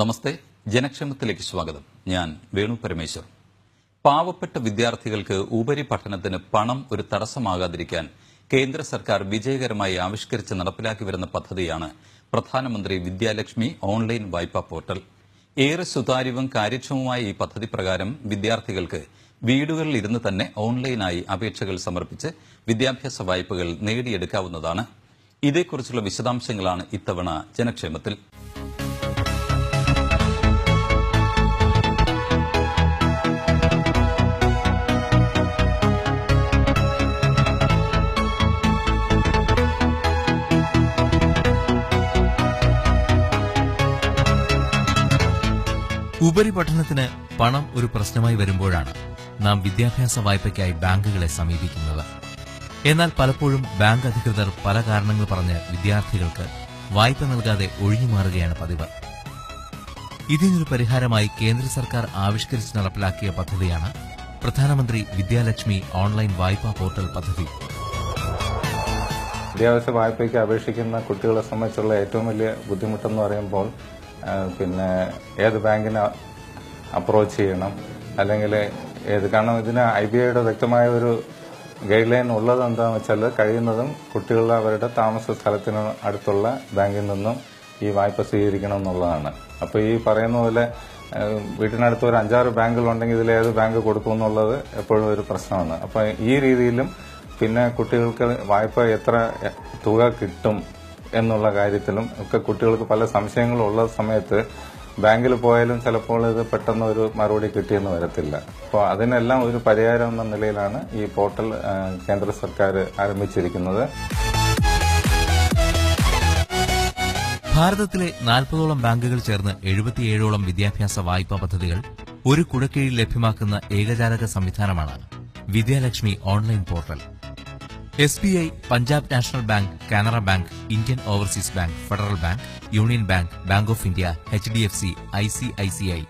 നമസ്തേ ജനക്ഷേമത്തിലേക്ക് സ്വാഗതം. ഞാൻ വേണു പരമേശ്വർ. പാവപ്പെട്ട വിദ്യാർത്ഥികൾക്ക് ഉപരിപഠനത്തിന് പണം ഒരു തടസ്സമാകാതിരിക്കാൻ കേന്ദ്ര സർക്കാർ വിജയകരമായി ആവിഷ്കരിച്ച് നടപ്പിലാക്കി വരുന്ന പദ്ധതിയാണ് പ്രധാനമന്ത്രി വിദ്യാലക്ഷ്മി ഓൺലൈൻ വായ്പാ പോർട്ടൽ. ഏറെ സുതാര്യവും കാര്യക്ഷമവുമായ ഈ പദ്ധതി പ്രകാരം വിദ്യാർത്ഥികൾക്ക് വീടുകളിൽ ഇരുന്ന് തന്നെ ഓൺലൈനായി അപേക്ഷകൾ സമർപ്പിച്ച് വിദ്യാഭ്യാസ വായ്പകൾ നേടിയെടുക്കാവുന്നതാണ്. ഇതേക്കുറിച്ചുള്ള വിശദാംശങ്ങളാണ് ഇത്തവണ ജനക്ഷേമത്തിൽ. ഉപരിപഠനത്തിന് പണം ഒരു പ്രശ്നമായി വരുമ്പോഴാണ് നാം വിദ്യാഭ്യാസ വായ്പയ്ക്കായി ബാങ്കുകളെ സമീപിക്കുന്നത്. എന്നാൽ പലപ്പോഴും ബാങ്ക് അധികൃതർ പല കാരണങ്ങൾ പറഞ്ഞ് വിദ്യാർത്ഥികൾക്ക് വായ്പ നൽകാതെ ഒഴിഞ്ഞുമാറുകയാണ് പതിവ്. ഇതിനൊരു പരിഹാരമായി കേന്ദ്ര സർക്കാർ ആവിഷ്കരിച്ച് നടപ്പിലാക്കിയ പദ്ധതിയാണ് പ്രധാനമന്ത്രി വിദ്യാലക്ഷ്മി ഓൺലൈൻ വായ്പാ പോർട്ടൽ പദ്ധതി. വിദ്യാഭ്യാസ വായ്പയ്ക്ക് അപേക്ഷിക്കുന്ന കുട്ടികളെ സംബന്ധിച്ചുള്ള ഏറ്റവും വലിയ ബുദ്ധിമുട്ടെന്ന് പറയുമ്പോൾ പിന്നെ ഏത് ബാങ്കിനെ അപ്രോച്ച് ചെയ്യണം അല്ലെങ്കിൽ ഏത് കാരണം ഇതിന് ഐ ബി ഐയുടെ വ്യക്തമായ ഒരു ഗൈഡ് ലൈൻ ഉള്ളത് എന്താണെന്ന് വെച്ചാൽ കഴിയുന്നതും കുട്ടികൾ അവരുടെ താമസ സ്ഥലത്തിന് അടുത്തുള്ള ബാങ്കിൽ നിന്നും ഈ വായ്പ സ്വീകരിക്കണം എന്നുള്ളതാണ്. അപ്പോൾ ഈ പറയുന്ന പോലെ വീട്ടിനടുത്ത് ഒരു അഞ്ചാറ് ബാങ്കുകളുണ്ടെങ്കിൽ ഇതിൽ ഏത് ബാങ്ക് കൊടുക്കും എന്നുള്ളത് എപ്പോഴും ഒരു പ്രശ്നമാണ്. അപ്പോൾ ഈ രീതിയിലും പിന്നെ കുട്ടികൾക്ക് വായ്പ എത്ര തുക കിട്ടും എന്നുള്ള കാര്യത്തിലും ഒക്കെ കുട്ടികൾക്ക് പല സംശയങ്ങളും ഉള്ള സമയത്ത് ബാങ്കിൽ പോയാലും ചിലപ്പോൾ ഇത് പെട്ടെന്ന് ഒരു മറുപടി കിട്ടിയെന്ന് വരത്തില്ല. അപ്പോൾ അതിനെല്ലാം ഒരു പരിഹാരം എന്ന നിലയിലാണ് ഈ പോർട്ടൽ കേന്ദ്ര സർക്കാർ ആരംഭിച്ചിരിക്കുന്നത്. ഭാരതത്തിലെ നാൽപ്പതോളം ബാങ്കുകൾ ചേർന്ന് എഴുപത്തിയേഴോളം വിദ്യാഭ്യാസ വായ്പാ പദ്ധതികൾ ഒരു കുടക്കീഴിൽ ലഭ്യമാക്കുന്ന ഏകജാലക സംവിധാനമാണ് Vidyalakshmi online portal. S B I Punjab National Bank Canara Bank Indian Overseas Bank Federal Bank Union Bank Bank of India H D F C I C I C I.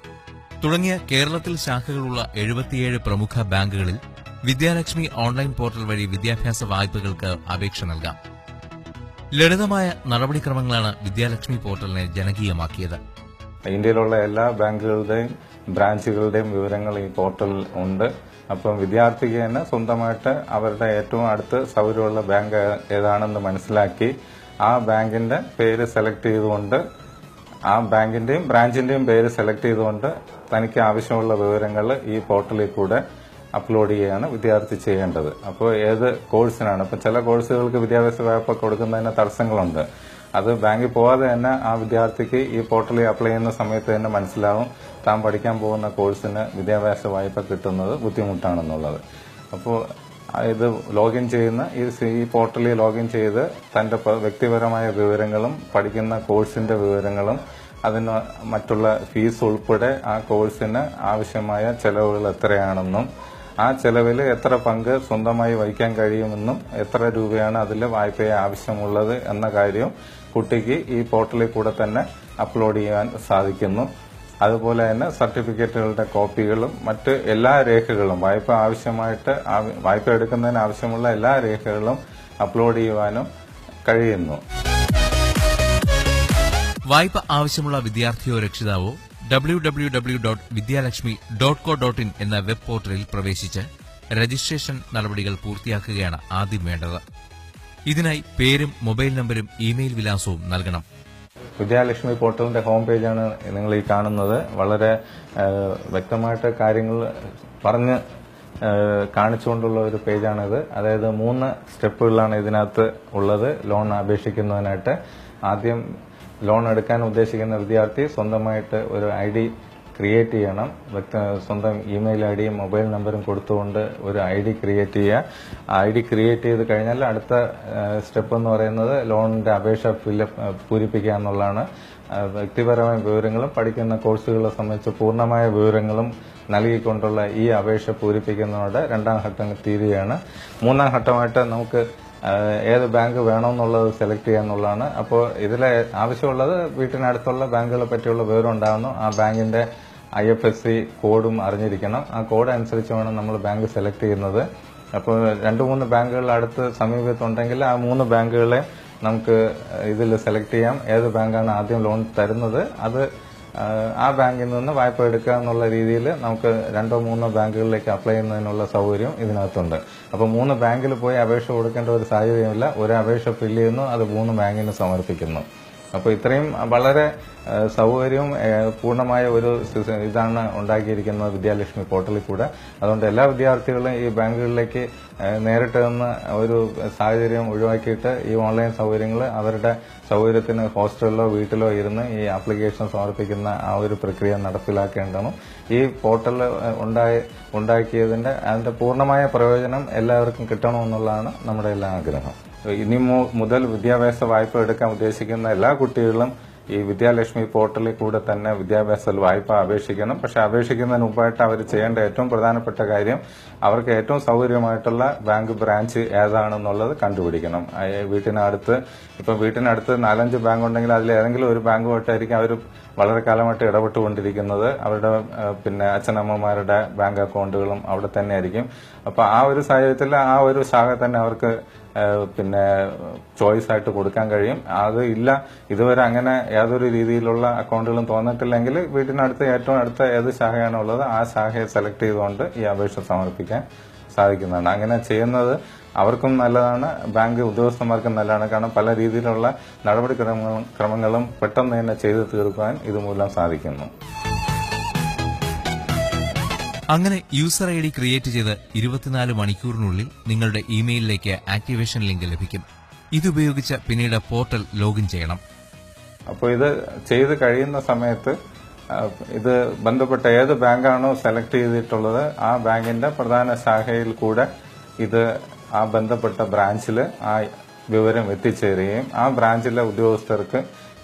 തുടങ്ങിയ കേരളത്തിൽ ശാഖകളുള്ള എഴുപത്തിയേഴ് പ്രമുഖ ബാങ്കുകളിൽ വിദ്യാലക്ഷ്മി ഓൺലൈൻ പോർട്ടൽ വഴി വിദ്യാഭ്യാസ വായ്പകൾക്ക് അപേക്ഷ നൽകാം. ലളിതമായ നടപടിക്രമങ്ങളാണ് വിദ്യാലക്ഷ്മി പോർട്ടലിനെ ജനകീയമാക്കിയത്. ഇന്ത്യയിലുള്ള എല്ലാ ബാങ്കുകളുടെയും ബ്രാഞ്ചുകളുടെയും വിവരങ്ങൾ ഈ പോർട്ടലിൽ ഉണ്ട്. അപ്പം വിദ്യാർത്ഥിക്ക് തന്നെ സ്വന്തമായിട്ട് അവരുടെ ഏറ്റവും അടുത്ത് സൗകര്യമുള്ള ബാങ്ക് ഏതാണെന്ന് മനസ്സിലാക്കി ആ ബാങ്കിന്റെ പേര് സെലക്ട് ചെയ്തുകൊണ്ട് ആ ബാങ്കിന്റെയും ബ്രാഞ്ചിന്റെയും പേര് സെലക്ട് ചെയ്തുകൊണ്ട് തനിക്ക് ആവശ്യമുള്ള വിവരങ്ങൾ ഈ പോർട്ടലിൽ കൂടെ അപ്ലോഡ് ചെയ്യുകയാണ് വിദ്യാർത്ഥി ചെയ്യേണ്ടത്. അപ്പോൾ ഏത് കോഴ്സിനാണ്? ഇപ്പോൾ ചില കോഴ്സുകൾക്ക് വിദ്യാഭ്യാസ വായ്പ കൊടുക്കുന്നതിന് തടസ്സങ്ങളുണ്ട്. അത് ബാങ്കിൽ പോവാതെ തന്നെ ആ വിദ്യാർത്ഥിക്ക് ഈ പോർട്ടലിൽ അപ്ലൈ ചെയ്യുന്ന സമയത്ത് തന്നെ മനസ്സിലാവും താൻ പഠിക്കാൻ പോകുന്ന കോഴ്സിന് വിദ്യാഭ്യാസ വായ്പ കിട്ടുന്നത് ബുദ്ധിമുട്ടാണെന്നുള്ളത്. അപ്പോൾ ഇത് ലോഗിൻ ചെയ്യുന്ന ഈ പോർട്ടലിൽ ലോഗിൻ ചെയ്ത് തന്റെ വ്യക്തിപരമായ വിവരങ്ങളും പഠിക്കുന്ന കോഴ്സിന്റെ വിവരങ്ങളും അതിന് മറ്റുള്ള ഫീസ് ഉൾപ്പെടെ ആ കോഴ്സിന് ആവശ്യമായ ചെലവുകൾ എത്രയാണെന്നും ആ ചെലവിൽ എത്ര പങ്ക് സ്വന്തമായി വഹിക്കാൻ കഴിയുമെന്നും എത്ര രൂപയാണ് അതിൽ വായ്പയെ ആവശ്യമുള്ളത് എന്ന കാര്യവും കുട്ടിക്ക് ഈ പോർട്ടലിൽ കൂടെ തന്നെ അപ്ലോഡ് ചെയ്യാൻ സാധിക്കുന്നു. അതുപോലെ തന്നെ സർട്ടിഫിക്കറ്റുകളുടെ കോപ്പികളും മറ്റ് എല്ലാ രേഖകളും വായ്പ ആവശ്യമായിട്ട് ആവ- വായ്പ എടുക്കുന്നതിന് ആവശ്യമുള്ള എല്ലാ രേഖകളും അപ്ലോഡ് ചെയ്യുവാനും കഴിയുന്നു. വായ്പ ആവശ്യമുള്ള വിദ്യാർത്ഥിയോ രക്ഷിതാവോ W W W dot Vidyalakshmi dot co dot in എന്ന വെബ് പോർട്ടലിൽ പ്രവേശിച്ച് രജിസ്ട്രേഷൻ നടപടികൾ പൂർത്തിയാക്കുകയാണ് ആദ്യം വേണ്ടത്. ഇതിനായി പേരും മൊബൈൽ നമ്പരും ഇമെയിൽ വിലാസവും നൽകണം. വിദ്യാലക്ഷ്മി പോർട്ടലിന്റെ ഹോം പേജാണ് നിങ്ങൾ ഈ കാണുന്നത്. വളരെ വ്യക്തമായിട്ട് കാര്യങ്ങൾ പറഞ്ഞ് കാണിച്ചുകൊണ്ടുള്ള ഒരു പേജാണിത്. അതായത് മൂന്ന് സ്റ്റെപ്പുകളാണ് ഇതിനകത്ത് ഉള്ളത്. ലോൺ അപേക്ഷിക്കുന്നതിനായിട്ട്. ആദ്യം ലോൺ എടുക്കാൻ ഉദ്ദേശിക്കുന്ന വിദ്യാർത്ഥി സ്വന്തമായിട്ട് ഒരു ഐ ഡി ക്രിയേറ്റ് ചെയ്യണം. വ്യക്ത സ്വന്തം ഇമെയിൽ ഐ ഡിയും മൊബൈൽ നമ്പറും കൊടുത്തുകൊണ്ട് ഒരു ഐ ഡി ക്രിയേറ്റ് ചെയ്യുക. ഐ ഡി ക്രിയേറ്റ് ചെയ്ത് കഴിഞ്ഞാൽ അടുത്ത സ്റ്റെപ്പ് എന്ന് പറയുന്നത് ലോണിന്റെ അപേക്ഷ ഫില്ലപ്പ് പൂരിപ്പിക്കുക എന്നുള്ളതാണ്. വ്യക്തിപരമായ വിവരങ്ങളും പഠിക്കുന്ന കോഴ്സുകളെ സംബന്ധിച്ച് പൂർണമായ വിവരങ്ങളും നൽകിക്കൊണ്ടുള്ള ഈ അപേക്ഷ പൂരിപ്പിക്കുന്നതോടെ രണ്ടാം ഘട്ടം തീരുകയാണ്. മൂന്നാം ഘട്ടമായിട്ട് നമുക്ക് ഏത് ബാങ്ക് വേണമെന്നുള്ളത് സെലക്ട് ചെയ്യുക എന്നുള്ളതാണ്. അപ്പോൾ ഇതിലെ ആവശ്യമുള്ളത് വീട്ടിനടുത്തുള്ള ബാങ്കുകളെ പറ്റിയുള്ള വിവരം ഉണ്ടാകുന്നു. ആ ബാങ്കിന്റെ ഐ എഫ് എസ് സി കോഡും അറിഞ്ഞിരിക്കണം. ആ കോഡ് അനുസരിച്ച് വേണം നമ്മൾ ബാങ്ക് സെലക്ട് ചെയ്യുന്നത്. അപ്പോൾ രണ്ട് മൂന്ന് ബാങ്കുകൾ അടുത്ത് സമീപത്തുണ്ടെങ്കിൽ ആ മൂന്ന് ബാങ്കുകളെ നമുക്ക് ഇതിൽ സെലക്ട് ചെയ്യാം. ഏത് ബാങ്കാണ് ആദ്യം ലോൺ തരുന്നത് അത് ആ, ബാങ്കിൽ നിന്ന് വായ്പ എടുക്കുക എന്നുള്ള രീതിയിൽ നമുക്ക് രണ്ടോ മൂന്നോ ബാങ്കുകളിലേക്ക് അപ്ലൈ ചെയ്യുന്നതിനുള്ള സൗകര്യം ഇതിനകത്തുണ്ട്. അപ്പോൾ മൂന്ന് ബാങ്കിൽ പോയി അപേക്ഷ കൊടുക്കേണ്ട ഒരു സാഹചര്യമില്ല. ഒരു അപേക്ഷ ഫില്ല് ചെയ്യുന്നു അത് മൂന്ന് ബാങ്കിന് സമർപ്പിക്കുന്നു. അപ്പോൾ ഇത്രയും വളരെ സൗകര്യവും പൂർണമായ ഒരു ഇതാണ് ഉണ്ടാക്കിയിരിക്കുന്നത് വിദ്യാലക്ഷ്മി പോർട്ടലിൽ കൂടെ. അതുകൊണ്ട് എല്ലാ വിദ്യാർത്ഥികളും ഈ ബാങ്കുകളിലേക്ക് നേരിട്ട് നിന്ന് ഒരു സാഹചര്യം ഒഴിവാക്കിയിട്ട് ഈ ഓൺലൈൻ സൗകര്യങ്ങൾ അവരുടെ സൗകര്യത്തിന് ഹോസ്റ്റലിലോ വീട്ടിലോ ഇരുന്ന് ഈ ആപ്ലിക്കേഷൻ സമർപ്പിക്കുന്ന ആ ഒരു പ്രക്രിയ നടപ്പിലാക്കേണ്ടതും ഈ പോർട്ടൽ ഉണ്ടായി ഉണ്ടാക്കിയതിന്റെ അതിന്റെ പൂർണമായ പ്രയോജനം എല്ലാവർക്കും കിട്ടണമെന്നുള്ളതാണ് നമ്മുടെ എല്ലാ ആഗ്രഹം. ഇനി മുതൽ വിദ്യാഭ്യാസ വായ്പ എടുക്കാൻ ഉദ്ദേശിക്കുന്ന എല്ലാ കുട്ടികളും ഈ വിദ്യാലക്ഷ്മി പോർട്ടലിൽ കൂടെ തന്നെ വിദ്യാഭ്യാസ വായ്പ അപേക്ഷിക്കണം. പക്ഷെ അപേക്ഷിക്കുന്നതിന് മുമ്പായിട്ട് അവർ ചെയ്യേണ്ട ഏറ്റവും പ്രധാനപ്പെട്ട കാര്യം അവർക്ക് ഏറ്റവും സൗകര്യമായിട്ടുള്ള ബാങ്ക് ബ്രാഞ്ച് ഏതാണെന്നുള്ളത് കണ്ടുപിടിക്കണം. വീട്ടിനടുത്ത് ഇപ്പം വീട്ടിനടുത്ത് നാലഞ്ച് ബാങ്ക് ഉണ്ടെങ്കിൽ അതിൽ ഏതെങ്കിലും ഒരു ബാങ്കുമായിട്ടായിരിക്കും അവർ വളരെ കാലമായിട്ട് ഇടപെട്ടുകൊണ്ടിരിക്കുന്നത്. അവരുടെ പിന്നെ അച്ഛനമ്മമാരുടെ ബാങ്ക് അക്കൗണ്ടുകളും അവിടെ തന്നെ ആയിരിക്കും അപ്പോൾ ആ ഒരു സാഹചര്യത്തിൽ ആ ഒരു ശാഖ തന്നെ അവർക്ക് പിന്നെ ചോയ്സ് ആയിട്ട് കൊടുക്കാൻ കഴിയും. അത് ഇല്ല ഇതുവരെ അങ്ങനെ യാതൊരു രീതിയിലുള്ള അക്കൗണ്ടുകളും തോന്നിട്ടില്ലെങ്കിൽ വീട്ടിനടുത്ത് ഏറ്റവും അടുത്ത ഏത് ശാഖയാണോ ഉള്ളത് ആ ശാഖയെ സെലക്ട് ചെയ്തുകൊണ്ട് ഈ അപേക്ഷ സമർപ്പിക്കാൻ സാധിക്കുന്നതാണ്. അങ്ങനെ ചെയ്യുന്നത് അവർക്കും നല്ലതാണ് ബാങ്ക് ഉദ്യോഗസ്ഥന്മാർക്കും നല്ലതാണ്. കാരണം പല രീതിയിലുള്ള നടപടിക്രമങ്ങളും ക്രമങ്ങളും പെട്ടെന്ന് തന്നെ ചെയ്തു തീർക്കുവാൻ ഇതുമൂലം സാധിക്കുന്നു. അങ്ങനെ യൂസർ ഐ ഡി ക്രിയേറ്റ് ചെയ്ത് ഇരുപത്തിനാല് മണിക്കൂറിനുള്ളിൽ നിങ്ങളുടെ ഇമെയിലിലേക്ക് ആക്ടിവേഷൻ ലിങ്ക് ലഭിക്കും. ഇതുപയോഗിച്ച് പിന്നീട് പോർട്ടൽ ലോഗിൻ ചെയ്യണം. അപ്പോൾ ഇത് ചെയ്ത് കഴിയുന്ന സമയത്ത് ഇത് ബന്ധപ്പെട്ട ഏത് ബാങ്കാണോ സെലക്ട് ചെയ്തിട്ടുള്ളത് ആ ബാങ്കിന്റെ പ്രധാന ശാഖയിൽ കൂടെ ഇത് ആ ബന്ധപ്പെട്ട ബ്രാഞ്ചിൽ ആ വിവരം എത്തിച്ചേരുകയും ആ ബ്രാഞ്ചിലെ ഉദ്യോഗസ്ഥർക്ക്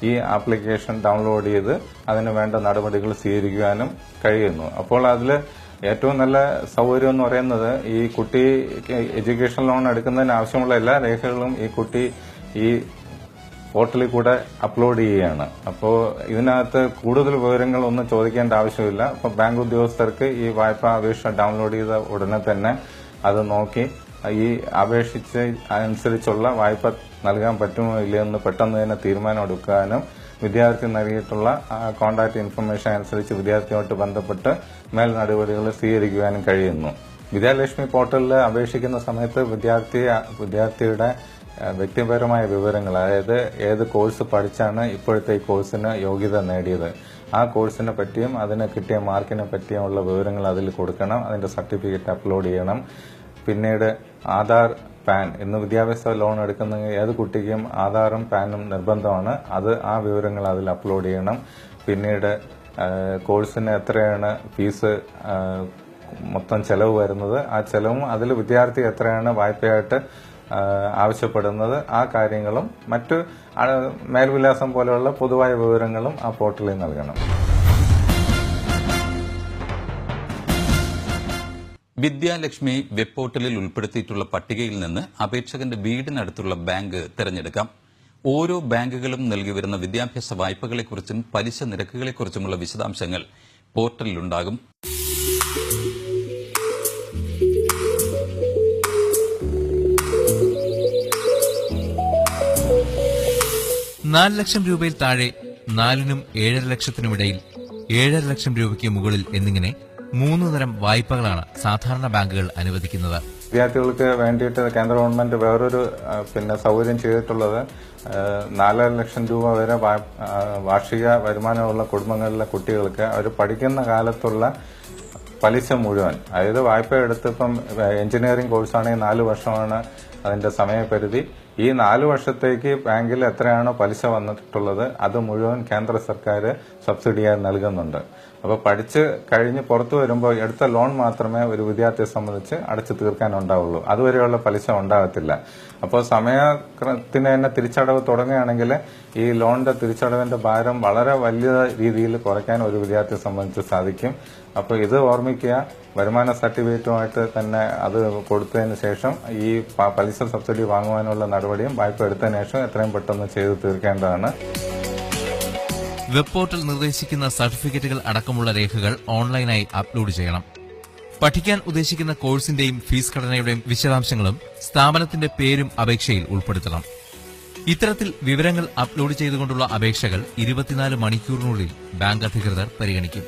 ഈ ആപ്ലിക്കേഷൻ ഡൗൺലോഡ് ചെയ്ത് അതിന് വേണ്ട നടപടികൾ സ്വീകരിക്കുവാനും കഴിയുന്നു. അപ്പോൾ അതിൽ ഏറ്റവും നല്ല സൗകര്യം എന്ന് പറയുന്നത് ഈ കുട്ടി എഡ്യൂക്കേഷൻ ലോൺ എടുക്കുന്നതിന് ആവശ്യമുള്ള എല്ലാ രേഖകളും ഈ കുട്ടി ഈ പോർട്ടലിൽ കൂടെ അപ്ലോഡ് ചെയ്യുകയാണ്. അപ്പോൾ ഇതിനകത്ത് കൂടുതൽ വിവരങ്ങൾ ഒന്നും ചോദിക്കേണ്ട ആവശ്യമില്ല. അപ്പോൾ ബാങ്ക് ഉദ്യോഗസ്ഥർക്ക് ഈ വായ്പാ അപേക്ഷ ഡൗൺലോഡ് ചെയ്ത ഉടനെ തന്നെ അത് നോക്കി ഈ അപേക്ഷിച്ച് അനുസരിച്ചുള്ള വായ്പ നൽകാൻ പറ്റുമോ ഇല്ലയോ എന്ന് പെട്ടെന്ന് തന്നെ തീരുമാനം എടുക്കാനും വിദ്യാർത്ഥി നൽകിയിട്ടുള്ള കോൺടാക്ട് ഇൻഫർമേഷൻ അനുസരിച്ച് വിദ്യാർത്ഥിയുമായിട്ട് ബന്ധപ്പെട്ട് മേൽ നടപടികൾ സ്വീകരിക്കുവാനും കഴിയുന്നു. വിദ്യാലക്ഷ്മി പോർട്ടലിൽ അപേക്ഷിക്കുന്ന സമയത്ത് വിദ്യാർത്ഥി വിദ്യാർത്ഥിയുടെ വ്യക്തിപരമായ വിവരങ്ങൾ അതായത് ഏത് കോഴ്സ് പഠിച്ചാണ് ഇപ്പോഴത്തെ ഈ കോഴ്സിന് യോഗ്യത നേടിയത് ആ കോഴ്സിനെ പറ്റിയും അതിന് കിട്ടിയ മാർക്കിനെ പറ്റിയും ഉള്ള വിവരങ്ങൾ അതിൽ കൊടുക്കണം അതിന്റെ സർട്ടിഫിക്കറ്റ് അപ്ലോഡ് ചെയ്യണം. പിന്നീട് ആധാർ പാൻ ഇന്ന് വിദ്യാഭ്യാസ ലോൺ എടുക്കുന്ന ഏത് കുട്ടിക്കും ആധാറും പാനും നിർബന്ധമാണ്. അത് ആ വിവരങ്ങൾ അതിൽ അപ്ലോഡ് ചെയ്യണം. പിന്നീട് കോഴ്സിന് എത്രയാണ് ഫീസ് മൊത്തം ചെലവ് വരുന്നത്. ആ ചെലവും അതിൽ വിദ്യാർത്ഥി എത്രയാണ് വായ്പയായിട്ട് ആവശ്യപ്പെടുന്നത്. ആ കാര്യങ്ങളും മറ്റ് മേൽവിലാസം പോലെയുള്ള പൊതുവായ വിവരങ്ങളും ആ പോർട്ടലിൽ നൽകണം. വിദ്യാലക്ഷ്മി വെബ് പോർട്ടലിൽ ഉൾപ്പെടുത്തിയിട്ടുള്ള പട്ടികയിൽ നിന്ന് അപേക്ഷകന്റെ വീടിനടുത്തുള്ള ബാങ്ക് തിരഞ്ഞെടുക്കാം. ഓരോ ബാങ്കുകളും നൽകി വരുന്ന വിദ്യാഭ്യാസ വായ്പകളെക്കുറിച്ചും പലിശ നിരക്കുകളെക്കുറിച്ചുമുള്ള വിശദാംശങ്ങൾ പോർട്ടലിലുണ്ടാകും. നാല് ലക്ഷം രൂപയിൽ താഴെ നാലിനും ഏഴര ലക്ഷത്തിനുമിടയിൽ ഏഴര ലക്ഷം രൂപയ്ക്ക് മുകളിൽ എന്നിങ്ങനെ മൂന്ന് തരം വായ്പകളാണ് സാധാരണ ബാങ്കുകൾ അനുവദിക്കുന്നത്. വിദ്യാർത്ഥികൾക്ക് വേണ്ടിയിട്ട് കേന്ദ്ര ഗവൺമെന്റ് വേറൊരു പിന്നെ സൗകര്യം ചെയ്തിട്ടുള്ളത് നാലര ലക്ഷം രൂപ വരെ വാർഷിക വരുമാനമുള്ള കുടുംബങ്ങളിലെ കുട്ടികൾക്ക് അവർ പഠിക്കുന്ന കാലത്തുള്ള പലിശ മുഴുവൻ അതായത് വായ്പ എടുത്ത് ഇപ്പം എഞ്ചിനീയറിംഗ് കോഴ്സാണെങ്കിൽ നാല് വർഷമാണ് അതിന്റെ സമയപരിധി. ഈ നാല് വർഷത്തേക്ക് ബാങ്കിൽ എത്രയാണോ പലിശ വന്നിട്ടുള്ളത് അത് മുഴുവൻ കേന്ദ്ര സർക്കാർ സബ്സിഡിയായി നൽകുന്നുണ്ട്. അപ്പോൾ പഠിച്ച് കഴിഞ്ഞ് പുറത്തു വരുമ്പോൾ എടുത്ത ലോൺ മാത്രമേ ഒരു വിദ്യാർത്ഥിയെ സംബന്ധിച്ച് അടച്ചു തീർക്കാനുണ്ടാവുള്ളൂ. അതുവരെയുള്ള പലിശ ഉണ്ടാകത്തില്ല അപ്പോൾ സമയത്തിന് തന്നെ തിരിച്ചടവ് തുടങ്ങുകയാണെങ്കിൽ ഈ ലോണിന്റെ തിരിച്ചടവിന്റെ ഭാരം വളരെ വലിയ രീതിയിൽ കുറയ്ക്കാൻ ഒരു വിദ്യാർത്ഥിയെ സംബന്ധിച്ച് സാധിക്കും. അപ്പോൾ ഇത് ഓർമ്മിക്കുക വരുമാന സർട്ടിഫിക്കറ്റുമായിട്ട് തന്നെ അത് കൊടുത്തതിന് ശേഷം ഈ പലിശ സബ്സിഡി വാങ്ങുവാനുള്ള നടപടിയും വായ്പ എടുത്തതിന് ശേഷം എത്രയും പെട്ടെന്ന് ചെയ്തു തീർക്കേണ്ടതാണ്. വെബ് പോർട്ടൽ നിർദ്ദേശിക്കുന്ന സർട്ടിഫിക്കറ്റുകൾ അടക്കമുള്ള രേഖകൾ ഓൺലൈനായി അപ്ലോഡ് ചെയ്യണം. പഠിക്കാൻ ഉദ്ദേശിക്കുന്ന കോഴ്സിന്റെയും ഫീസ് ഘടനയുടെയും വിശദാംശങ്ങളും സ്ഥാപനത്തിന്റെ പേരും അപേക്ഷയിൽ ഉൾപ്പെടുത്തണം. ഇത്തരത്തിൽ വിവരങ്ങൾ അപ്ലോഡ് ചെയ്തുകൊണ്ടുള്ള അപേക്ഷകൾ ഇരുപത്തിനാല് മണിക്കൂറിനുള്ളിൽ ബാങ്ക് അധികൃതർ പരിഗണിക്കും.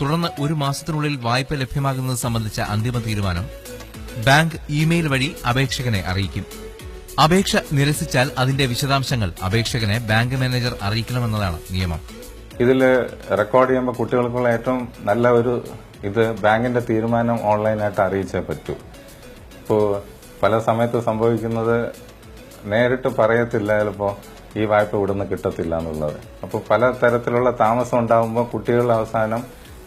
തുടർന്ന് ഒരു മാസത്തിനുള്ളിൽ വായ്പ ലഭ്യമാകുന്നത് സംബന്ധിച്ച അന്തിമ തീരുമാനം ബാങ്ക് ഇമെയിൽ വഴി അപേക്ഷകനെ അറിയിക്കും. അപേക്ഷ നിരസിച്ചാൽ അതിന്റെ വിശദാംശങ്ങൾ അപേക്ഷകനെ ബാങ്ക് മാനേജർ അറിയിക്കണമെന്നതാണ് നിയമം. ഇതിൽ റെക്കോർഡ് ചെയ്യുമ്പോൾ കുട്ടികൾക്കുള്ള ഏറ്റവും നല്ല ഒരു ഇത് ബാങ്കിന്റെ തീരുമാനം ഓൺലൈനായിട്ട് അറിയിച്ചേ പറ്റൂ. ഇപ്പോൾ പല സമയത്ത് സംഭവിക്കുന്നത് നേരിട്ട് പറയത്തില്ല ചിലപ്പോൾ ഈ വായ്പ ഇവിടുന്ന് കിട്ടത്തില്ല എന്നുള്ളത്. അപ്പോൾ പല തരത്തിലുള്ള താമസം ഉണ്ടാകുമ്പോൾ കുട്ടികളുടെ അവസാനം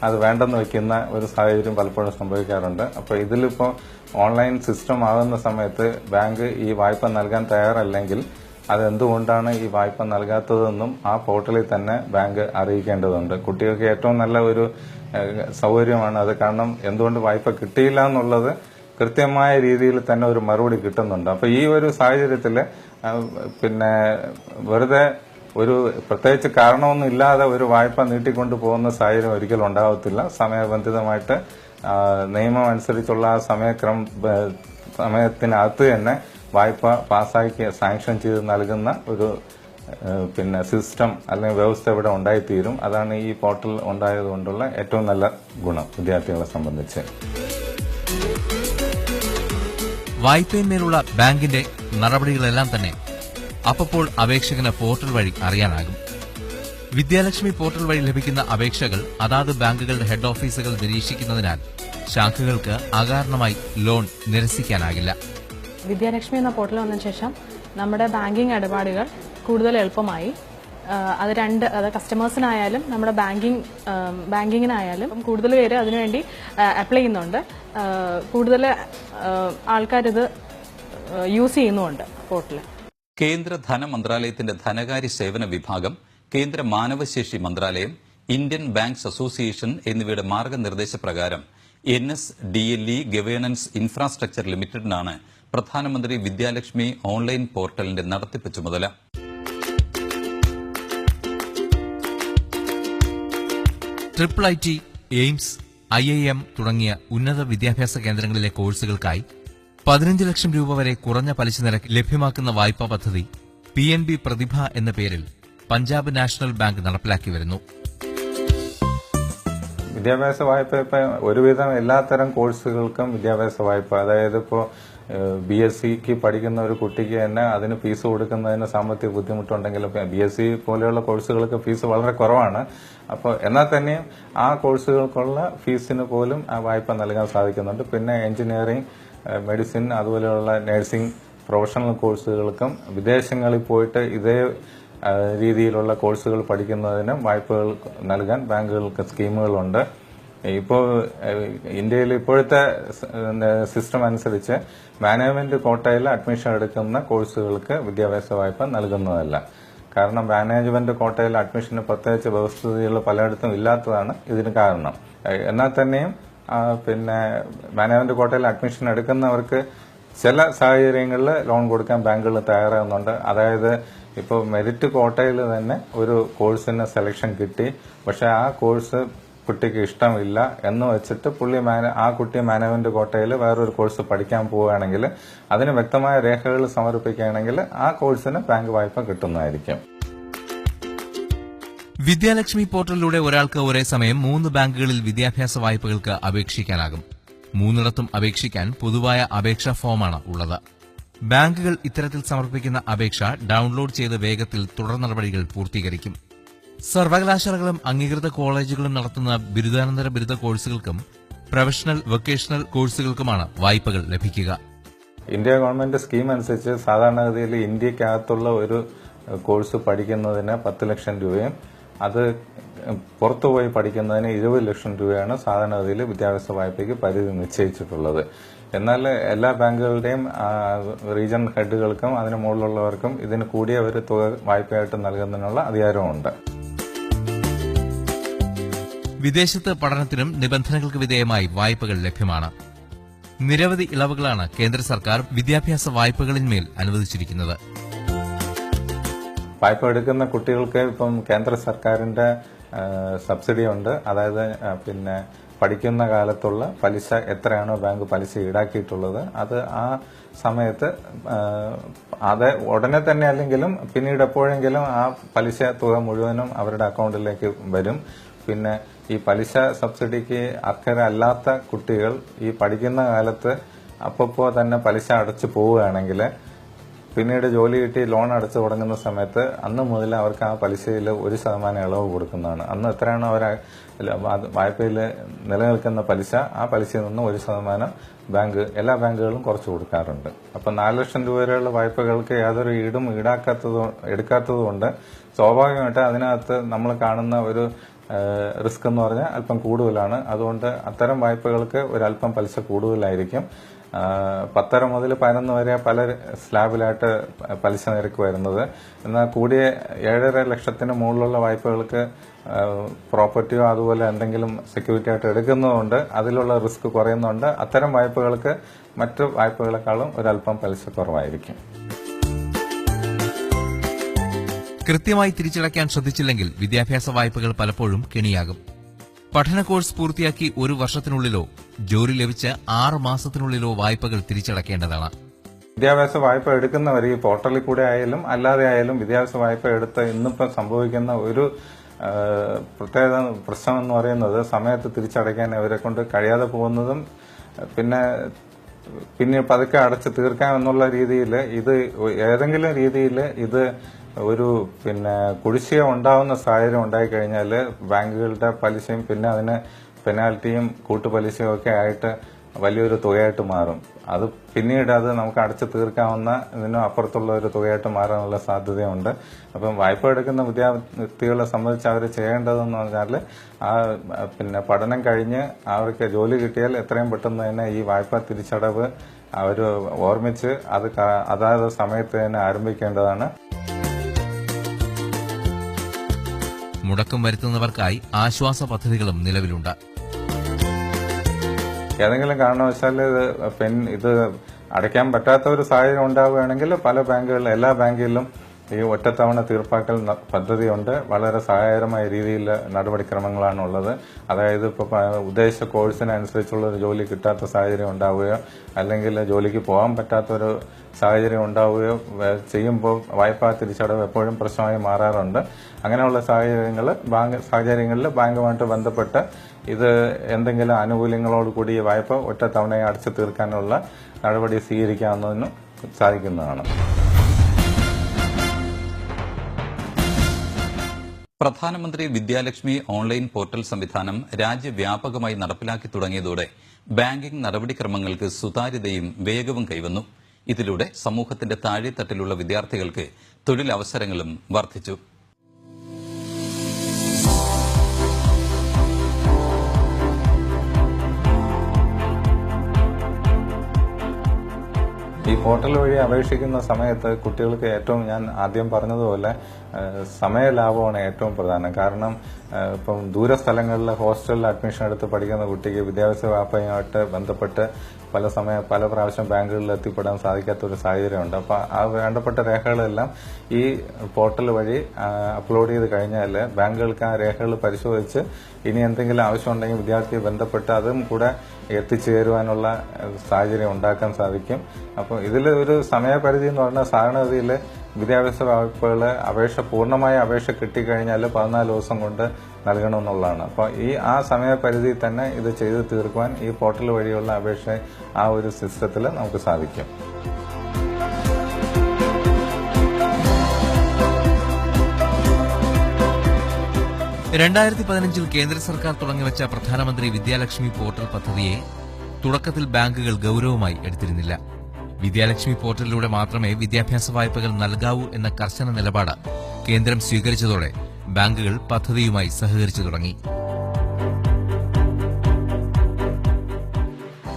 അത് വേണ്ടെന്ന് വെക്കുന്ന ഒരു സാഹചര്യം പലപ്പോഴും സംഭവിക്കാറുണ്ട്. അപ്പോൾ ഇതിലിപ്പോൾ ഓൺലൈൻ സിസ്റ്റം ആകുന്ന സമയത്ത് ബാങ്ക് ഈ വായ്പ നൽകാൻ തയ്യാറല്ലെങ്കിൽ അതെന്തുകൊണ്ടാണ് ഈ വായ്പ നൽകാത്തതെന്നും ആ പോർട്ടലിൽ തന്നെ ബാങ്ക് അറിയിക്കേണ്ടതുണ്ട്. കുട്ടികൾക്ക് ഏറ്റവും നല്ല ഒരു സൗകര്യമാണ് അത്. കാരണം എന്തുകൊണ്ട് വായ്പ കിട്ടിയില്ല എന്നുള്ളത് കൃത്യമായ രീതിയിൽ തന്നെ ഒരു മറുപടി കിട്ടുന്നുണ്ട്. അപ്പോൾ ഈ ഒരു സാഹചര്യത്തിൽ പിന്നെ വെറുതെ ഒരു പ്രത്യേകിച്ച് കാരണമൊന്നും ഇല്ലാതെ ഒരു വായ്പ നീട്ടിക്കൊണ്ടു പോകുന്ന സാഹചര്യം ഒരിക്കലും ഉണ്ടാകത്തില്ല സമയബന്ധിതമായിട്ട് നിയമം അനുസരിച്ചുള്ള ആ സമയക്രമ സമയത്തിനകത്ത് തന്നെ വായ്പ പാസ്സാക്കി സാങ്ഷൻ ചെയ്ത് നൽകുന്ന ഒരു പിന്നെ സിസ്റ്റം അല്ലെങ്കിൽ വ്യവസ്ഥ ഇവിടെ ഉണ്ടായിത്തീരും. അതാണ് ഈ പോർട്ടൽ ഉണ്ടായതുകൊണ്ടുള്ള ഏറ്റവും നല്ല ഗുണം വിദ്യാർത്ഥികളെ സംബന്ധിച്ച്. വായ്പയിന്മേലുള്ള ബാങ്കിന്റെ നടപടികളെല്ലാം തന്നെ അപ്പോൾ അപേക്ഷകന് പോർട്ടൽ വഴി അറിയാനാകും. വിദ്യാലക്ഷ്മി പോർട്ടൽ വഴി ലഭിക്കുന്ന അപേക്ഷകൾ അതാത് ബാങ്കുകളുടെ ഹെഡ് ഓഫീസുകൾ നിരീക്ഷിക്കുന്നതിനാൽ ശാഖകൾക്ക് അകാരണമായി ലോൺ നിരസിക്കാനാകില്ല. വിദ്യാലക്ഷ്മി എന്ന പോർട്ടൽ വന്ന ശേഷം നമ്മുടെ ബാങ്കിംഗ് ഇടപാടുകൾ കൂടുതൽ എളുപ്പമായി. അത് രണ്ട് അത് കസ്റ്റമേഴ്സിനായാലും നമ്മുടെ ബാങ്കിങ് ബാങ്കിങ്ങിനായാലും കൂടുതൽ പേര് അതിനുവേണ്ടി അപ്ലൈ ചെയ്യുന്നുണ്ട്. കൂടുതൽ ആൾക്കാരിത് യൂസ് ചെയ്യുന്നുമുണ്ട് പോർട്ടൽ കേന്ദ്ര ധനമന്ത്രാലയത്തിന്റെ ധനകാര്യ സേവന വിഭാഗം കേന്ദ്ര മാനവശേഷി മന്ത്രാലയം ഇന്ത്യൻ ബാങ്ക്സ് അസോസിയേഷൻ എന്നിവയുടെ മാർഗനിർദ്ദേശപ്രകാരം N S D L E governance infrastructure ലിമിറ്റഡിനാണ് പ്രധാനമന്ത്രി വിദ്യാലക്ഷ്മി ഓൺലൈൻ പോർട്ടലിന്റെ നടത്തിപ്പ് ചുമതല. Triple I T AIIMS I I M തുടങ്ങിയ ഉന്നത വിദ്യാഭ്യാസ കേന്ദ്രങ്ങളിലെ കോഴ്സുകൾക്കായി പതിനഞ്ച് ലക്ഷം രൂപ വരെ കുറഞ്ഞ പലിശ നിരക്ക് ലഭ്യമാക്കുന്ന വായ്പാ പദ്ധതി പി എൻ ബി പ്രതിഭ എന്ന പേരിൽ പഞ്ചാബ് നാഷണൽ ബാങ്ക് നടപ്പിലാക്കി വരുന്നു. വിദ്യാഭ്യാസ വായ്പ ഇപ്പൊ ഒരുവിധം എല്ലാത്തരം കോഴ്സുകൾക്കും വിദ്യാഭ്യാസ വായ്പ. അതായത് ഇപ്പോൾ ബി എസ് സിക്ക് പഠിക്കുന്ന ഒരു കുട്ടിക്ക് തന്നെ അതിന് ഫീസ് കൊടുക്കുന്നതിന് സാമ്പത്തിക ബുദ്ധിമുട്ടുണ്ടെങ്കിലും ബി എസ് സി പോലെയുള്ള കോഴ്സുകൾക്ക് ഫീസ് വളരെ കുറവാണ്. അപ്പോൾ എന്നാൽ തന്നെയും ആ കോഴ്സുകൾക്കുള്ള ഫീസിന് പോലും ആ വായ്പ നൽകാൻ സാധിക്കുന്നുണ്ട്. പിന്നെ എഞ്ചിനീയറിംഗ് മെഡിസിൻ അതുപോലെയുള്ള നഴ്സിംഗ് പ്രൊഫഷണൽ കോഴ്സുകൾക്കും വിദേശങ്ങളിൽ പോയിട്ട് ഇതേ രീതിയിലുള്ള കോഴ്സുകൾ പഠിക്കുന്നതിന് വായ്പകൾ നൽകാൻ ബാങ്കുകൾക്ക് സ്കീമുകളുണ്ട്. ഇപ്പോൾ ഇന്ത്യയിൽ ഇപ്പോഴത്തെ സിസ്റ്റം അനുസരിച്ച് മാനേജ്മെന്റ് കോട്ടയിൽ അഡ്മിഷൻ എടുക്കുന്ന കോഴ്സുകൾക്ക് വിദ്യാഭ്യാസ വായ്പ നൽകുന്നതല്ല. കാരണം മാനേജ്മെന്റ് കോട്ടയിൽ അഡ്മിഷന് പ്രത്യേകിച്ച് വ്യവസ്ഥിതികൾ പലയിടത്തും ഇല്ലാത്തതാണ് ഇതിന് കാരണം. എന്നാൽ തന്നെയും പിന്നെ മാനേജ്മെന്റ് കോട്ടയിൽ അഡ്മിഷൻ എടുക്കുന്നവർക്ക് ചില സാഹചര്യങ്ങളിൽ ലോൺ കൊടുക്കാൻ ബാങ്കുകൾ തയ്യാറാകുന്നുണ്ട്. അതായത് ഇപ്പോൾ മെറിറ്റ് കോട്ടയിൽ തന്നെ ഒരു കോഴ്സിന് സെലക്ഷൻ കിട്ടി. പക്ഷേ ആ കോഴ്സ് കുട്ടിക്ക് ഇഷ്ടമില്ല എന്ന് വെച്ചിട്ട് പുള്ളി മാന ആ കുട്ടി മാനേജ്മെന്റ് കോട്ടയിൽ വേറൊരു കോഴ്സ് പഠിക്കാൻ പോവുകയാണെങ്കിൽ അതിന് വ്യക്തമായ രേഖകൾ സമർപ്പിക്കുകയാണെങ്കിൽ ആ കോഴ്സിന് ബാങ്ക് വായ്പ കിട്ടുന്നതായിരിക്കും. വിദ്യാലക്ഷ്മി പോർട്ടലിലൂടെ ഒരാൾക്ക് ഒരേ സമയം മൂന്ന് ബാങ്കുകളിൽ വിദ്യാഭ്യാസ വായ്പകൾക്ക് അപേക്ഷിക്കാനാകും. മൂന്നിടത്തും അപേക്ഷിക്കാൻ പൊതുവായ അപേക്ഷാ ഫോമാണ് ഉള്ളത്. ബാങ്കുകൾ ഇത്തരത്തിൽ സമർപ്പിക്കുന്ന അപേക്ഷ ഡൌൺലോഡ് ചെയ്ത് വേഗത്തിൽ തുടർ നടപടികൾ പൂർത്തീകരിക്കും. സർവകലാശാലകളും അംഗീകൃത കോളേജുകളും നടത്തുന്ന ബിരുദാനന്തര ബിരുദ കോഴ്സുകൾക്കും പ്രൊഫഷണൽ വൊക്കേഷണൽ കോഴ്സുകൾക്കുമാണ് വായ്പകൾ ലഭിക്കുക. ഇന്ത്യ ഗവൺമെന്റ് സ്കീം അനുസരിച്ച് സാധാരണഗതിയിൽ ഇന്ത്യക്കകത്തുള്ള ഒരു കോഴ്സ് പഠിക്കുന്നതിന് പത്ത് ലക്ഷം രൂപയും അത് പുറത്തുപോയി പഠിക്കുന്നതിന് ഇരുപത് ലക്ഷം രൂപയാണ് സാധാരണഗതിയിൽ വിദ്യാഭ്യാസ വായ്പയ്ക്ക് പരിധി നിശ്ചയിച്ചിട്ടുള്ളത്. എന്നാൽ എല്ലാ ബാങ്കുകളുടെയും റീജിയണൽ ഹെഡുകൾക്കും അതിന് മുകളിലുള്ളവർക്കും ഇതിന് കൂടിയ ഒരു തുക വായ്പയായിട്ട് നൽകുന്നതിനുള്ള അധികാരമുണ്ട്. വിദേശത്ത് പഠനത്തിനും നിബന്ധനകൾക്ക് വിധേയമായി വായ്പകൾ ലഭ്യമാണ്. നിരവധി ഇളവുകളാണ് കേന്ദ്ര സർക്കാർ വിദ്യാഭ്യാസ വായ്പകളിന്മേൽ അനുവദിച്ചിരിക്കുന്നത്. വായ്പ എടുക്കുന്ന കുട്ടികൾക്ക് ഇപ്പം കേന്ദ്ര സർക്കാരിന്റെ സബ്സിഡി ഉണ്ട് അതായത് പിന്നെ പഠിക്കുന്ന കാലത്തുള്ള പലിശ എത്രയാണോ ബാങ്ക് പലിശ ഈടാക്കിയിട്ടുള്ളത് അത് ആ സമയത്ത് അത് ഉടനെ തന്നെ അല്ലെങ്കിലും പിന്നീട് എപ്പോഴെങ്കിലും ആ പലിശ തുക മുഴുവനും അവരുടെ അക്കൗണ്ടിലേക്ക് വരും. പിന്നെ ഈ പലിശ സബ്സിഡിക്ക് അർഹരല്ലാത്ത കുട്ടികൾ ഈ പഠിക്കുന്ന കാലത്ത് അപ്പോൾ തന്നെ പലിശ അടച്ചു പോവുകയാണെങ്കിൽ പിന്നീട് ജോലി കിട്ടി ലോൺ അടച്ചു തുടങ്ങുന്ന സമയത്ത് അന്ന് മുതൽ അവർക്ക് ആ പലിശയിൽ ഒരു ശതമാനം ഇളവ് കൊടുക്കുന്നതാണ്. അന്ന് എത്രയാണോ അവർ വായ്പയിൽ നിലനിൽക്കുന്ന പലിശ ആ പലിശയിൽ നിന്ന് ഒരു ശതമാനം ബാങ്ക് എല്ലാ ബാങ്കുകളും കുറച്ച് കൊടുക്കാറുണ്ട്. അപ്പം നാല് ലക്ഷം രൂപ വരെയുള്ള വായ്പകൾക്ക് യാതൊരു ഈടും ഈടാക്കാത്തത് എടുക്കാത്തതുകൊണ്ട് സ്വാഭാവികമായിട്ട് അതിനകത്ത് നമ്മൾ കാണുന്ന ഒരു റിസ്ക് എന്ന് പറഞ്ഞാൽ അല്പം കൂടുതലാണ്. അതുകൊണ്ട് അത്തരം വായ്പകൾക്ക് ഒരല്പം പലിശ കൂടുതലായിരിക്കും. പത്തര മുതൽ പതിനൊന്ന് വരെ പല സ്ലാബിലായിട്ട് പലിശ നിരക്ക് വരുന്നത്. എന്നാൽ കൂടിയ ഏഴര ലക്ഷത്തിന് മുകളിലുള്ള വായ്പകൾക്ക് പ്രോപ്പർട്ടിയോ അതുപോലെ എന്തെങ്കിലും സെക്യൂരിറ്റി ആയിട്ട് എടുക്കുന്നതുകൊണ്ട് അതിലുള്ള റിസ്ക് കുറയുന്നുണ്ട്. അത്തരം വായ്പകൾക്ക് മറ്റ് വായ്പകളെക്കാളും ഒരല്പം പലിശ കുറവായിരിക്കും. കൃത്യമായി തിരിച്ചടയ്ക്കാൻ ശ്രദ്ധിച്ചില്ലെങ്കിൽ വിദ്യാഭ്യാസ വായ്പകൾ പലപ്പോഴും കെണിയാകും. പഠന കോഴ്സ് പൂർത്തിയാക്കി ഒരു വർഷത്തിനുള്ളിലോ ജോലി ലഭിച്ച ആറ് മാസത്തിനുള്ളിലോ വായ്പകൾ തിരിച്ചടക്കേണ്ടതാണ്. വിദ്യാഭ്യാസ വായ്പ എടുക്കുന്നവർ ഈ പോർട്ടലിൽ കൂടെ ആയാലും അല്ലാതെ ആയാലും വിദ്യാഭ്യാസ വായ്പ എടുത്ത് ഇന്നിപ്പം സംഭവിക്കുന്ന ഒരു പ്രത്യേക പ്രശ്നം എന്ന് പറയുന്നത് സമയത്ത് തിരിച്ചടയ്ക്കാൻ അവരെ കൊണ്ട് കഴിയാതെ പോകുന്നതും പിന്നെ പിന്നെ പതുക്കെ അടച്ച് തീർക്കാം എന്നുള്ള രീതിയിൽ ഇത് ഏതെങ്കിലും രീതിയിൽ ഇത് ഒരു പിന്നെ കുടിശ്ശിക ഉണ്ടാവുന്ന സാഹചര്യം ഉണ്ടായിക്കഴിഞ്ഞാൽ ബാങ്കുകളുടെ പലിശയും പിന്നെ അതിന് പെനാൽറ്റിയും കൂട്ടുപലിശയും ഒക്കെ ആയിട്ട് വലിയൊരു തുകയായിട്ട് മാറും. അത് പിന്നീട് അത് നമുക്ക് അടച്ചു തീർക്കാവുന്ന ഇതിനും അപ്പുറത്തുള്ള ഒരു തുകയായിട്ട് മാറാനുള്ള സാധ്യതയുണ്ട്. അപ്പം വായ്പ എടുക്കുന്ന വിദ്യാർത്ഥികളെ സംബന്ധിച്ച് അവർ ചെയ്യേണ്ടതെന്ന് പറഞ്ഞാൽ ആ പിന്നെ പഠനം കഴിഞ്ഞ് അവർക്ക് ജോലി കിട്ടിയാൽ എത്രയും പെട്ടെന്ന് തന്നെ ഈ വായ്പ തിരിച്ചടവ് അവർ ഓർമ്മിച്ച് അത് അതായത് സമയത്ത് തന്നെ ആരംഭിക്കേണ്ടതാണ്. മുടക്കം വരുത്തുന്നവർക്കായി ആശ്വാസ പദ്ധതികളും നിലവിലുണ്ട്. ഏതെങ്കിലും കാരണവശാൽ ഇത് പെൻ ഇത് അടയ്ക്കാൻ പറ്റാത്ത ഒരു സാഹചര്യം ഉണ്ടാവുകയാണെങ്കിൽ പല ബാങ്കുകളിലും എല്ലാ ബാങ്കുകളിലും ഈ ഒറ്റത്തവണ തീർപ്പാക്കൽ പദ്ധതിയുണ്ട്. വളരെ സഹായകരമായ രീതിയിൽ നടപടിക്രമങ്ങളാണ് ഉള്ളത് അതായത് ഇപ്പോൾ ഉദ്ദേശിച്ച കോഴ്സിനനുസരിച്ചുള്ള ഒരു ജോലി കിട്ടാത്ത സാഹചര്യം ഉണ്ടാവുകയോ അല്ലെങ്കിൽ ജോലിക്ക് പോകാൻ പറ്റാത്തൊരു സാഹചര്യം ഉണ്ടാവുകയോ ചെയ്യുമ്പോൾ വായ്പാ തിരിച്ചടവ് എപ്പോഴും പ്രശ്നമായി മാറാറുണ്ട്. അങ്ങനെയുള്ള സാഹചര്യങ്ങൾ ബാങ്ക് സാഹചര്യങ്ങളിൽ ബാങ്കുമായിട്ട് ബന്ധപ്പെട്ട് ഇത് എന്തെങ്കിലും ആനുകൂല്യങ്ങളോട് കൂടി വായ്പ ഒറ്റ തവണയെ അടച്ചു തീർക്കാനുള്ള നടപടി സ്വീകരിക്കാവുന്നതിനും സാധിക്കുന്നതാണ്. പ്രധാനമന്ത്രി വിദ്യാലക്ഷ്മി ഓൺലൈൻ പോർട്ടൽ സംവിധാനം രാജ്യവ്യാപകമായി നടപ്പിലാക്കി തുടങ്ങിയതോടെ ബാങ്കിംഗ് നടപടിക്രമങ്ങൾക്ക് സുതാര്യതയും വേഗവും കൈവന്നു. ഇതിലൂടെ സമൂഹത്തിന്റെ താഴെത്തട്ടിലുള്ള വിദ്യാർത്ഥികൾക്ക് തൊഴിലവസരങ്ങളും വർദ്ധിച്ചു. ഈ പോർട്ടൽ വഴി അപേക്ഷിക്കുന്ന സമയത്ത് കുട്ടികൾക്ക് ഏറ്റവും ഞാൻ ആദ്യം പറഞ്ഞതുപോലെ സമയ സമയലാഭമാണ് ഏറ്റവും പ്രധാനം. കാരണം ഇപ്പം ദൂരസ്ഥലങ്ങളിൽ ഹോസ്റ്റലിൽ അഡ്മിഷൻ എടുത്ത് പഠിക്കുന്ന കുട്ടിക്ക് വിദ്യാഭ്യാസ വ്യാപകമായിട്ട് ബന്ധപ്പെട്ട് പല സമയം പല പ്രാവശ്യം ബാങ്കുകളിൽ എത്തിപ്പെടാൻ സാധിക്കാത്ത ഒരു സാഹചര്യമുണ്ട്. അപ്പോൾ ആ വേണ്ടപ്പെട്ട രേഖകളെല്ലാം ഈ പോർട്ടൽ വഴി അപ്ലോഡ് ചെയ്ത് കഴിഞ്ഞാൽ ബാങ്കുകൾക്ക് ആ രേഖകൾ പരിശോധിച്ച് ഇനി എന്തെങ്കിലും ആവശ്യമുണ്ടെങ്കിൽ വിദ്യാർത്ഥിയെ ബന്ധപ്പെട്ട് അതും കൂടെ എത്തിച്ചേരുവാനുള്ള സാഹചര്യം ഉണ്ടാക്കാൻ സാധിക്കും. അപ്പോൾ ഇതിൽ ഒരു സമയപരിധി എന്ന് പറഞ്ഞാൽ സാധാരണഗതിയിൽ വിദ്യാഭ്യാസ വകുപ്പുകൾ അപേക്ഷ പൂർണമായ അപേക്ഷ കിട്ടിക്കഴിഞ്ഞാൽ പതിനാല് ദിവസം കൊണ്ട് നൽകണമെന്നുള്ളതാണ്. അപ്പോൾ ഈ ആ സമയപരിധി തന്നെ ഇത് ചെയ്തു തീർക്കുവാൻ ഈ പോർട്ടൽ വഴിയുള്ള അപേക്ഷ ആ ഒരു സിസ്റ്റത്തിൽ നമുക്ക് സാധിക്കും. രണ്ടായിരത്തി പതിനഞ്ചിൽ കേന്ദ്ര സർക്കാർ തുടങ്ങിവച്ച പ്രധാനമന്ത്രി വിദ്യാലക്ഷ്മി പോർട്ടൽ പദ്ധതിയെ തുടക്കത്തിൽ ബാങ്കുകൾ ഗൌരവമായി എടുത്തിരുന്നില്ല. വിദ്യാലക്ഷ്മി പോർട്ടലിലൂടെ മാത്രമേ വിദ്യാഭ്യാസ വായ്പകൾ നൽകാവൂ എന്ന കർശന നിലപാട് കേന്ദ്രം സ്വീകരിച്ചതോടെ ബാങ്കുകൾ പദ്ധതിയുമായി സഹകരിച്ചു തുടങ്ങി.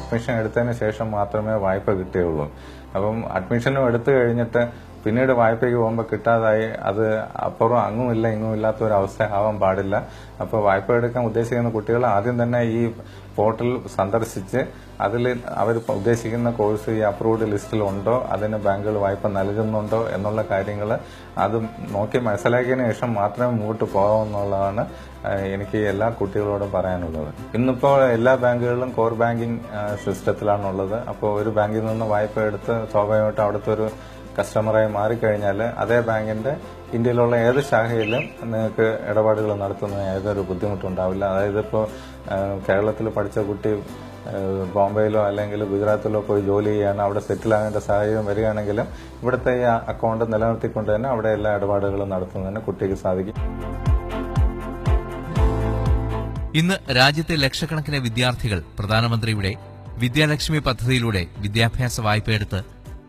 അഡ്മിഷൻ എടുത്തതിന് ശേഷം മാത്രമേ വായ്പ കിട്ടുകയുള്ളൂ അപ്പം അഡ്മിഷനും എടുത്തു കഴിഞ്ഞിട്ട് പിന്നീട് വായ്പയ്ക്ക് പോകുമ്പോൾ കിട്ടാതായി. അത് അപ്പുറം അങ്ങും ഇല്ല ഇങ്ങും ഇല്ലാത്ത ഒരു അവസ്ഥ ആവാൻ പാടില്ല. അപ്പോൾ വായ്പ എടുക്കാൻ ഉദ്ദേശിക്കുന്ന കുട്ടികൾ ആദ്യം തന്നെ ഈ പോർട്ടൽ സന്ദർശിച്ച് അതിൽ അവർ ഉദ്ദേശിക്കുന്ന കോഴ്സ് ഈ അപ്രൂവ്ഡ് ലിസ്റ്റിൽ ഉണ്ടോ അതിന് ബാങ്കുകൾ വായ്പ നൽകുന്നുണ്ടോ എന്നുള്ള കാര്യങ്ങൾ അത് നോക്കി മനസ്സിലാക്കിയതിനു ശേഷം മാത്രമേ മുമ്പോട്ട് പോകാമെന്നുള്ളതാണ് എനിക്ക് എല്ലാ കുട്ടികളോടും പറയാനുള്ളത്. ഇന്നിപ്പോൾ എല്ലാ ബാങ്കുകളിലും കോർ ബാങ്കിങ് സിസ്റ്റത്തിലാണുള്ളത്. അപ്പോൾ ഒരു ബാങ്കിൽ നിന്ന് വായ്പ എടുത്ത് സ്വാഭാവികമായിട്ടും അവിടുത്തെ ഒരു കസ്റ്റമറായി മാറിക്കഴിഞ്ഞാൽ അതേ ബാങ്കിന്റെ ഇന്ത്യയിലുള്ള ഏത് ശാഖയിലും നിങ്ങൾക്ക് ഇടപാടുകൾ നടത്തുന്നതിന് യാതൊരു ബുദ്ധിമുട്ടുണ്ടാവില്ല അതായത് ഇപ്പോൾ കേരളത്തിൽ പഠിച്ച കുട്ടി ബോംബെയിലോ അല്ലെങ്കിൽ ഗുജറാത്തിലോ പോയി ജോലി ചെയ്യാൻ അവിടെ സെറ്റിൽ ആകേണ്ട സാഹചര്യം വരികയാണെങ്കിലും ഇവിടുത്തെ ഈ അക്കൗണ്ട് നിലനിർത്തിക്കൊണ്ട് തന്നെ അവിടെ എല്ലാ ഇടപാടുകളും നടത്തുന്നതിന് കുട്ടിക്ക് സാധിക്കും. ഇന്ന് രാജ്യത്തെ ലക്ഷക്കണക്കിന് വിദ്യാർത്ഥികൾ പ്രധാനമന്ത്രിയുടെ വിദ്യാലക്ഷ്മി പദ്ധതിയിലൂടെ വിദ്യാഭ്യാസ വായ്പയെടുത്ത്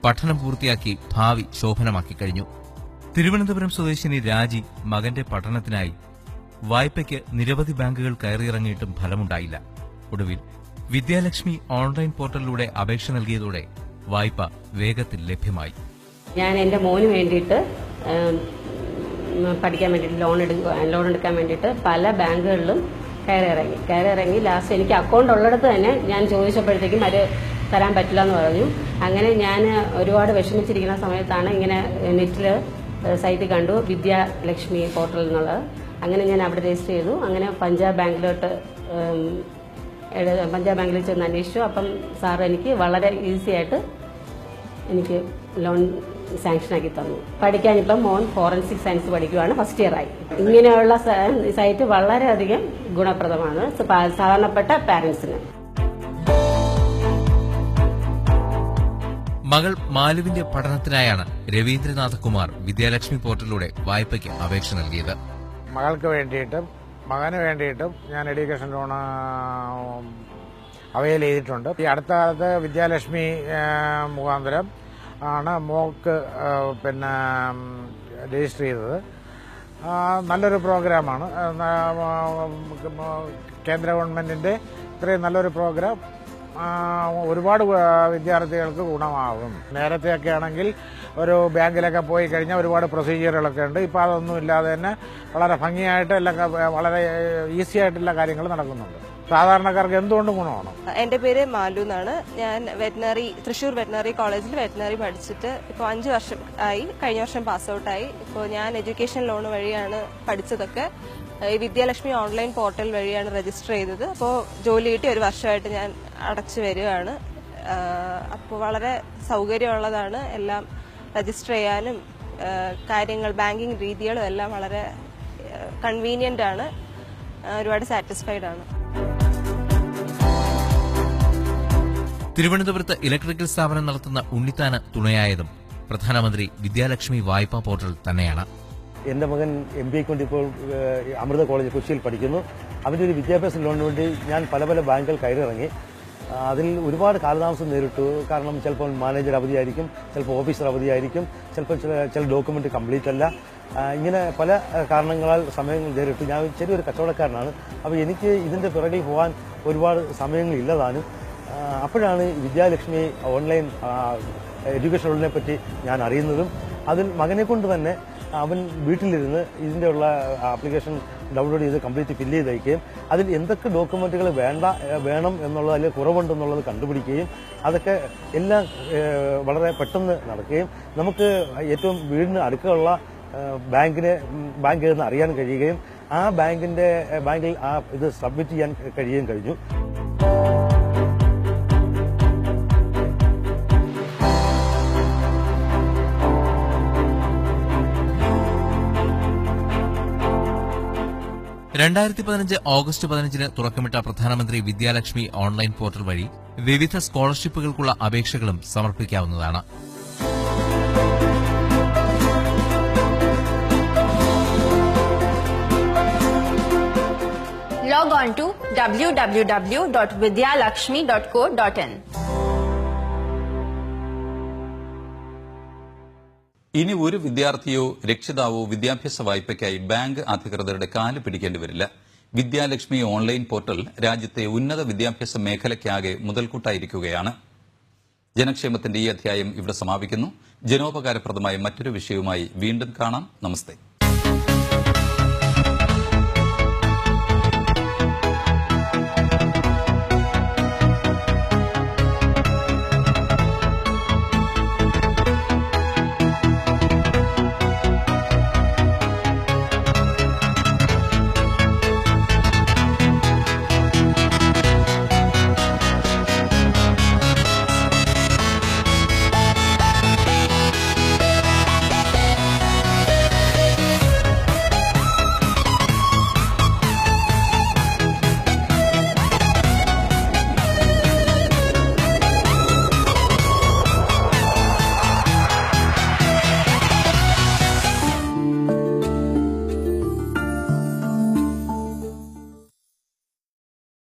പഠനം പൂർത്തിയാക്കി ഭാവി ശോഭനമാക്കി കഴിഞ്ഞു. തിരുവനന്തപുരം സ്വദേശിനി രാജി മകന്റെ പഠനത്തിനായി വായ്പയ്ക്ക് നിരവധി ബാങ്കുകൾ കയറിയിറങ്ങിയിട്ടും ഫലമുണ്ടായില്ല. ഒടുവിൽ വിദ്യാലക്ഷ്മി ഓൺലൈൻ പോർട്ടലിലൂടെ അപേക്ഷ നൽകിയതോടെ വായ്പ വേഗത്തിൽ ലഭ്യമായി. ഞാൻ എന്റെ മോന് വേണ്ടിയിട്ട് പഠിക്കാൻ വേണ്ടിയിട്ട് ലോൺ എടുക്കുക ലോൺ എടുക്കാൻ വേണ്ടിയിട്ട് പല ബാങ്കുകളിലും കയറി ഇറങ്ങി കയറി ഇറങ്ങി ലാസ്റ്റ് എനിക്ക് അക്കൗണ്ട് ഉള്ളിടത്ത് തന്നെ ഞാൻ ചോദിച്ചപ്പോഴത്തേക്കും അത് തരാൻ പറ്റില്ല എന്ന് പറഞ്ഞു. അങ്ങനെ ഞാൻ ഒരുപാട് വിഷമിച്ചിരിക്കുന്ന സമയത്താണ് ഇങ്ങനെ നെറ്റിൽ സൈറ്റ് കണ്ടു വിദ്യാലക്ഷ്മി പോർട്ടൽ എന്നുള്ളത്. അങ്ങനെ ഞാൻ അവിടെ രജിസ്റ്റർ ചെയ്തു. അങ്ങനെ പഞ്ചാബ് ബാങ്കിലോട്ട് പഞ്ചാബ് ബാങ്കിൽ ചെന്ന് അന്വേഷിച്ചു. അപ്പം സാർ എനിക്ക് വളരെ ഈസി ആയിട്ട് എനിക്ക് ലോൺ സാങ്ഷൻ ആക്കി തന്നു. പഠിക്കാൻ ഇപ്പം മോൻ ഫോറൻസിക് സയൻസ് പഠിക്കുവാണ് ഫസ്റ്റ് ഇയർ ആയി. ഇങ്ങനെയുള്ള സൈറ്റ് വളരെയധികം ഗുണപ്രദമാണ്. സാധാരണപ്പെട്ട പാരന്റ്സിന് മകൾ മാലുവിന്റെ പഠനത്തിനായാണ് രവീന്ദ്രനാഥ കുമാർ വിദ്യാലക്ഷ്മി പോർട്ടലിലൂടെ വായ്പയ്ക്ക് അപേക്ഷ നൽകിയത്. മകൾക്ക് വേണ്ടിയിട്ടും മകന് വേണ്ടിയിട്ടും ഞാൻ എഡ്യൂക്കേഷൻ ലോൺ അവൈൽ ചെയ്തിട്ടുണ്ട്. ഈ അടുത്ത കാലത്ത് വിദ്യാലക്ഷ്മി മുഖാന്തരം ആണ് മോക്ക് പിന്നെ രജിസ്റ്റർ ചെയ്തത്. നല്ലൊരു പ്രോഗ്രാമാണ് കേന്ദ്ര ഗവൺമെന്റിന്റെ ഇത്രയും നല്ലൊരു പ്രോഗ്രാം ഒരുപാട് വിദ്യാർത്ഥികൾക്ക് ഗുണമാകും. നേരത്തെയൊക്കെ ആണെങ്കിൽ ഒരു ബാങ്കിലൊക്കെ പോയി കഴിഞ്ഞാൽ ഒരുപാട് പ്രൊസീജിയറുകളൊക്കെ ഉണ്ട്. ഇപ്പോൾ അതൊന്നും ഇല്ലാതെ തന്നെ വളരെ ഭംഗിയായിട്ട് എല്ലാം വളരെ ഈസി ആയിട്ടുള്ള കാര്യങ്ങൾ നടക്കുന്നുണ്ട്. സാധാരണക്കാർക്ക് എന്തുകൊണ്ട് ഗുണമാണ്? എന്റെ പേര് മാലു എന്നാണ്. ഞാൻ വെറ്റിനറി തൃശ്ശൂർ വെറ്റിനറി കോളേജിൽ വെറ്റിനറി പഠിച്ചിട്ട് ഇപ്പോൾ അഞ്ച് വർഷം ആയി കഴിഞ്ഞ വർഷം പാസ് ഔട്ടായി ഇപ്പോൾ ഞാൻ എഡ്യൂക്കേഷൻ ലോൺ വഴിയാണ് പഠിച്ചതൊക്കെ. ഈ വിദ്യാലക്ഷ്മി ഓൺലൈൻ പോർട്ടൽ വഴിയാണ് രജിസ്റ്റർ ചെയ്തത്. അപ്പോൾ ജോലി കിട്ടി ഒരു വർഷമായിട്ട് ഞാൻ അടച്ചു വരികയാണ് അപ്പോൾ വളരെ സൗകര്യമുള്ളതാണ്. എല്ലാം രജിസ്റ്റർ ചെയ്യാനും കാര്യങ്ങൾ ബാങ്കിങ് രീതികളും എല്ലാം വളരെ കൺവീനിയന്റ് ആണ്. ഒരുപാട് സാറ്റിസ്ഫൈഡ് ആണ്. തിരുവനന്തപുരത്ത് ഇലക്ട്രിക്കൽ സ്ഥാപനം നടത്തുന്ന ഉണ്ണിത്താന തുണയായതും പ്രധാനമന്ത്രി വിദ്യാലക്ഷ്മി വായ്പാ പോർട്ടൽ തന്നെയാണ്. എന്റെ മകൻ എം ബി കൊണ്ട് ഇപ്പോൾ അമൃത കോളേജ് കൊച്ചിയിൽ പഠിക്കുന്നു. അവന്റെ ഒരു വിദ്യാഭ്യാസ ലോണിന് വേണ്ടി ഞാൻ പല പല ബാങ്കുകൾ കയറിറങ്ങി അതിൽ ഒരുപാട് കാലതാമസം നേരിട്ടു. കാരണം ചിലപ്പോൾ മാനേജർ അവധിയായിരിക്കും ചിലപ്പോൾ ഓഫീസർ അവധിയായിരിക്കും ചിലപ്പോൾ ചില ചില ഡോക്യുമെന്റ് കംപ്ലീറ്റ് അല്ല. ഇങ്ങനെ പല കാരണങ്ങളാൽ സമയങ്ങൾ നേരിട്ടു. ഞാൻ ചെറിയൊരു കച്ചവടക്കാരനാണ്. അപ്പോൾ എനിക്ക് ഇതിന്റെ പിറകിൽ പോകാൻ ഒരുപാട് സമയങ്ങൾ ഇല്ലതാനും അപ്പോഴാണ് വിദ്യാലക്ഷ്മി ഓൺലൈൻ ലോണിനെ പറ്റി ഞാൻ അറിയുന്നതും. അതിൽ മകനെ കൊണ്ട് തന്നെ അവൻ വീട്ടിലിരുന്ന് ഇതിന്റെ ഉള്ള ആപ്ലിക്കേഷൻ ഡൗൺലോഡ് ചെയ്ത് കംപ്ലീറ്റ് ഫില്ല് ചെയ്ത് അയക്കുകയും അതിൽ എന്തൊക്കെ ഡോക്യുമെന്റുകൾ വേണ്ട വേണം എന്നുള്ളത് അല്ലെങ്കിൽ കുറവുണ്ടെന്നുള്ളത് കണ്ടുപിടിക്കുകയും അതൊക്കെ എല്ലാം വളരെ പെട്ടെന്ന് നടക്കുകയും നമുക്ക് ഏറ്റവും വീടിന് അടുക്കമുള്ള ബാങ്കിനെ ബാങ്ക് എന്ന് അറിയാൻ കഴിയുകയും ആ ബാങ്കിന്റെ ബാങ്കിൽ ആ ഇത് സബ്മിറ്റ് ചെയ്യാൻ കഴിയുകയും കഴിഞ്ഞു. രണ്ടായിരത്തി പതിനഞ്ച് ഓഗസ്റ്റ് പതിനഞ്ചിന് തുറക്കമിട്ട പ്രധാനമന്ത്രി വിദ്യാലക്ഷ്മി ഓൺലൈൻ പോർട്ടൽ വഴി വിവിധ സ്കോളർഷിപ്പുകൾക്കുള്ള അപേക്ഷകളും സമർപ്പിക്കാവുന്നതാണ് Log on to www.vidyalakshmi.co.in. ഇനി ഒരു വിദ്യാർത്ഥിയോ രക്ഷിതാവോ വിദ്യാഭ്യാസ വായ്പയ്ക്കായി ബാങ്ക് അധികൃതരുടെ കാൽ പിടിക്കേണ്ടി വരില്ല. വിദ്യാലക്ഷ്മി ഓൺലൈൻ പോർട്ടൽ രാജ്യത്തെ ഉന്നത വിദ്യാഭ്യാസ മേഖലയ്ക്കാകെ മുതൽക്കൂട്ടായിരിക്കുകയാണ്. ജനക്ഷേമത്തിന്റെ ഈ അധ്യായം ഇവിടെ സമാപിക്കുന്നു. ജനോപകാരപ്രദമായ മറ്റൊരു വിഷയവുമായി വീണ്ടും കാണാം. നമസ്തേ.